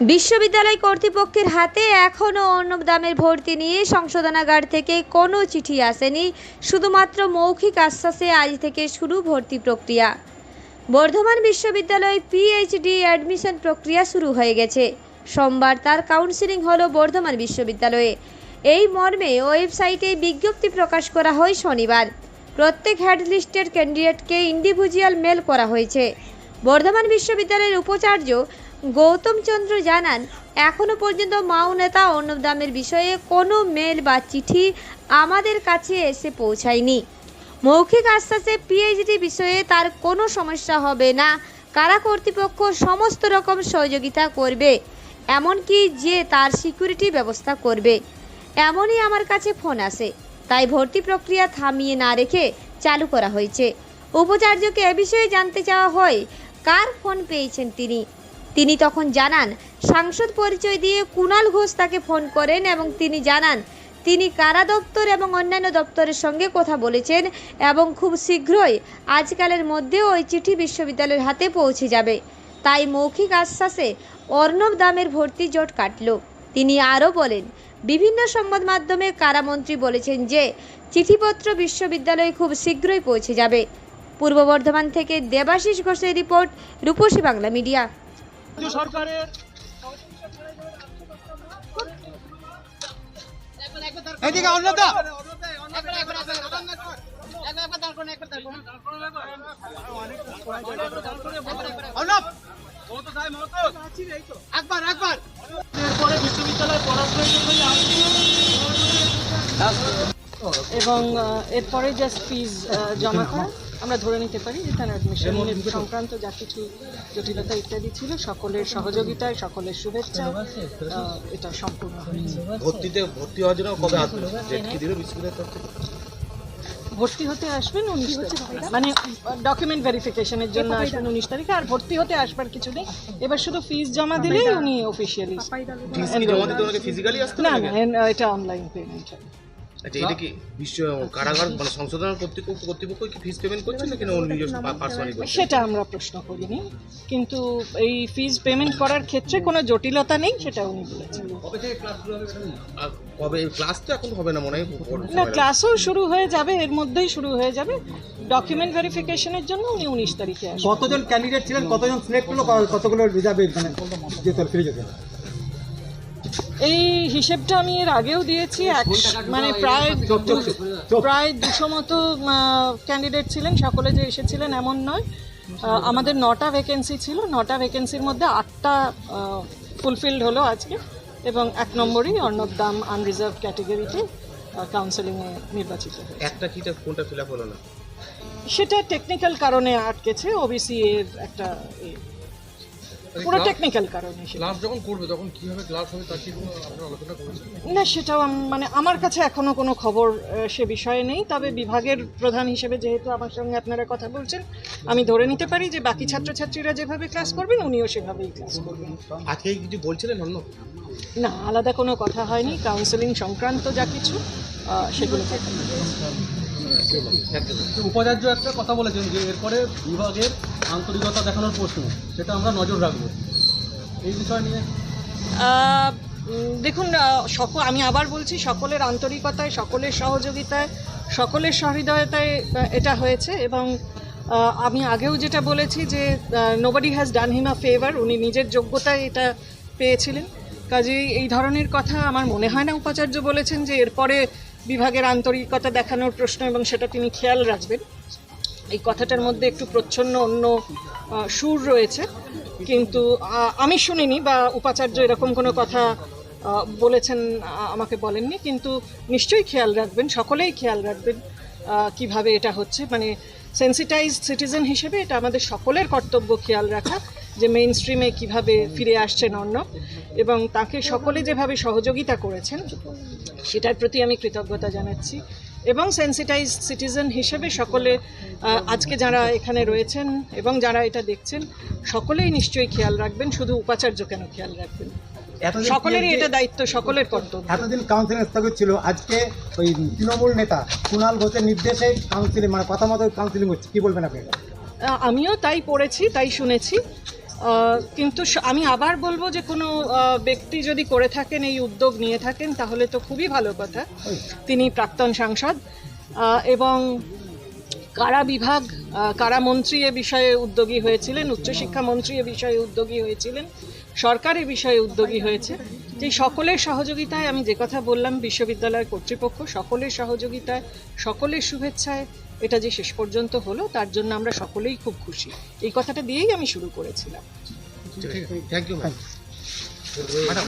বিশ্ববিদ্যালয় কর্তৃপক্ষের হাতে এখনও অন্য দামের ভর্তি নিয়ে সংশোধনাগার থেকে কোনো চিঠি আসেনি, শুধুমাত্র মৌখিক আশ্বাসে আজ থেকে শুরু ভর্তি প্রক্রিয়া। বর্ধমান বিশ্ববিদ্যালয়ে পিএইচডি অ্যাডমিশন প্রক্রিয়া শুরু হয়ে গেছে। সোমবার তার কাউন্সিলিং হলো বর্ধমান বিশ্ববিদ্যালয়ে। এই মর্মে ওয়েবসাইটে বিজ্ঞপ্তি প্রকাশ করা হয় শনিবার। প্রত্যেক হেড লিস্টের ক্যান্ডিডেটকে ইন্ডিভিজুয়াল মেল করা হয়েছে। বর্ধমান বিশ্ববিদ্যালয়ের উপাচার্য গৌতম চন্দ্র জানান এখনও পর্যন্ত মাও নেতা অর্ণব দামের বিষয়ে কোনো মেল বা চিঠি আমাদের কাছে এসে পৌঁছায়নি। মৌখিক আশ্বাসে পিএইচডি বিষয়ে তার কোনো সমস্যা হবে না। কারা কর্তৃপক্ষ সমস্ত রকম সহযোগিতা করবে, এমনকি যে তার সিকিউরিটি ব্যবস্থা করবে। এমনই আমার কাছে ফোন আসে, তাই ভর্তি প্রক্রিয়া থামিয়ে না রেখে চালু করা হয়েছে। উপাচার্যকে এ বিষয়ে জানতে চাওয়া হয়, কার ফোন পেয়েছেন তিনি? তিনি তখন জানান, সাংসদ পরিচয় দিয়ে কুণাল ঘোষ তাকে ফোন করেন এবং তিনি জানান, তিনি কারা দপ্তর এবং অন্যান্য দপ্তরের সঙ্গে কথা বলেছেন এবং খুব শীঘ্রই আজকালের মধ্যে ওই চিঠি বিশ্ববিদ্যালয়ের হাতে পৌঁছে যাবে। তাই মৌখিক আশ্বাসে অর্ণব দামের ভর্তি জোট কাটল। তিনি আরও বলেন, বিভিন্ন সংবাদ মাধ্যমে কারামন্ত্রী বলেছেন যে, চিঠিপত্র বিশ্ববিদ্যালয়ে খুব শীঘ্রই পৌঁছে যাবে। পূর্ব বর্ধমান থেকে দেবাশিস ঘোষের রিপোর্ট, রূপসী বাংলা মিডিয়া। রাজ্য সরকারের এদিকে অন্যতা একবার একবার। এরপরে বিশ্ববিদ্যালয় পড়াশোনার এবং এরপরে জাস্ট ফিজ জমা করা। আমরা ধরে নিতে পারি যে তার অ্যাডমিশন সংক্রান্ত যা কিছু জটিলতা ইত্যাদি ছিল সকলের সহযোগিতায় সকলের শুভেচ্ছা এটা সম্পূর্ণ হয়েছে। ভর্তিতে ভর্তি হওয়ার জন্য কবে ভর্তি হতে আসবেন উনিশ তারিখ। মানে ডকুমেন্ট ভেরিফিকেশনের জন্য আসবেন উনিশ তারিখে। আর ভর্তি হতে আসবার কিছু নেই। এবার শুধু ফিজ জমা দিলেই উনি অফিসিয়ালি ফিস কি জমা দিতে ওনাকে ফিজিক্যালি আসতে না না এটা অনলাইন পেমেন্ট আচ্ছা এটা কি বিশ্ব কারাগার মানে সংশোধন কর্তৃপক্ষ কর্তৃপক্ষ কি ফিস পেমেন্ট করছে নাকি না ওর নিজস্ব পার্সোনালি করছে? সেটা আমরা প্রশ্ন করিনি। কিন্তু এই ফিজ পেমেন্ট করার ক্ষেত্রে কোনো জটিলতা নেই সেটা উনি বলেছেন। কবে ক্লাস তো এখন হবে না মনে হয় না ক্লাসও শুরু হয়ে যাবে এর মধ্যেই শুরু হয়ে যাবে। ডকুমেন্ট ভেরিফিকেশনের জন্য উনি উনিশ তারিখে আসবেন। কতজন ক্যান্ডিডেট ছিলেন কতজন সিলেক্ট হলো কতগুলো রিজার্ভে মানে যেতে ফিরে যেতে? এই হিসেবটা আমি এর আগেও দিয়েছি এক মানে প্রায় প্রায় দুশো মতো ক্যান্ডিডেট ছিলেন সকলে যে এসেছিলেন এমন নয়। আমাদের নটা ভ্যাকেন্সি ছিল নটা ভ্যাকেন্সির মধ্যে আটটা ফুলফিলড হলো আজকে এবং এক নম্বরই অর্ণব দাম আনরিজার্ভ ক্যাটেগরিতে কাউন্সেলিংয়ে নির্বাচিত একটা কিটা কোনটা ফিল আপ হলো না? সেটা টেকনিক্যাল কারণে আটকেছে ওবিসি এর একটা। পুরো টেকনিক্যাল কারণে ক্লাস যখন করবে তখন কীভাবে ক্লাস হবে তার কি কোনো আপনারা আলোচনা করেছেন? না সেটাও মানে আমার কাছে এখনও কোনো খবর সে বিষয়ে নেই। তবে বিভাগের প্রধান হিসেবে যেহেতু আমার সঙ্গে আপনারা কথা বলছেন আমি ধরে নিতে পারি যে বাকি ছাত্রছাত্রীরা যেভাবে ক্লাস করবেন উনিও সেভাবেই ক্লাস করবেন। আজকে কিছু বলছিলেন অন্য? না আলাদা কোনো কথা হয়নি। কাউন্সেলিং সংক্রান্ত যা কিছু সেগুলো উপাচার্য একটা কথা বলেছেন যে এরপরে বিভাগের আন্তরিকতা দেখানোর প্রশ্ন, সেটা আমরা নজর রাখব। এই বিষয় নিয়ে দেখুন সকল আমি আবার বলছি, সকলের আন্তরিকতায়, সকলের সহযোগিতায়, সকলের সহৃদয়তায় এটা হয়েছে এবং আমি আগেও যেটা বলেছি যে nobody has done him a favour উনি নিজের যোগ্যতায় এটা পেয়েছিলেন। কাজেই এই ধরনের কথা আমার মনে হয় না উপাচার্য বলেছেন যে এরপরে বিভাগের আন্তরিকতা দেখানোর প্রশ্ন এবং সেটা তিনি খেয়াল রাখবেন। এই কথাটার মধ্যে একটু প্রচ্ছন্ন অন্য সুর রয়েছে। কিন্তু আমি শুনিনি বা উপাচার্য এরকম কোনো কথা বলেছেন আমাকে বলেননি। কিন্তু নিশ্চয়ই খেয়াল রাখবেন, সকলেই খেয়াল রাখবেন কীভাবে এটা হচ্ছে। মানে সেন্সিটাইজ সিটিজেন হিসেবে এটা আমাদের সকলের কর্তব্য খেয়াল রাখা, যে মেইন স্ট্রিমে কীভাবে ফিরে আসছেন অর্ণব এবং তাকে সকলে যেভাবে সহযোগিতা করেছেন, সেটার প্রতি আমি কৃতজ্ঞতা জানাচ্ছি। এবং সেন্সিটাইজ সিটিজেন হিসেবে সকলে আজকে যারা এখানে রয়েছেন এবং যারা এটা দেখছেন সকলেই নিশ্চয়ই খেয়াল রাখবেন শুধু উপাচার্য কেন খেয়াল রাখবেন? সকলেরই এটা দায়িত্ব সকলের কর্তব্য। এতদিন কাউন্সিলিং স্থগিত ছিল আজকে ওই তৃণমূল নেতা কুণাল ঘোষের নির্দেশে কাউন্সিলিং মানে কথা মতো কাউন্সিলিং হচ্ছে কি বলবেন আপনি? আমিও তাই পড়েছি তাই শুনেছি। কিন্তু আমি আবার বলব যে কোনো ব্যক্তি যদি করে থাকেন, এই উদ্যোগ নিয়ে থাকেন, তাহলে তো খুবই ভালো কথা। তিনি প্রাক্তন সাংসদ এবং কারা বিভাগ কারা মন্ত্রী এ বিষয়ে উদ্যোগী হয়েছিলেন, উচ্চশিক্ষা মন্ত্রী এ বিষয়ে উদ্যোগী হয়েছিলেন, সরকার এ বিষয়ে উদ্যোগী হয়েছে। যে সকলের সহযোগিতায় আমি যে কথা বললাম বিশ্ববিদ্যালয় কর্তৃপক্ষ সকলের সহযোগিতায় সকলের শুভেচ্ছায় এটা যে শেষ পর্যন্ত হলো তার জন্য আমরা সকলেই খুব খুশি। এই কথাটা দিয়েই আমি শুরু করেছিলাম। Thank you ma'am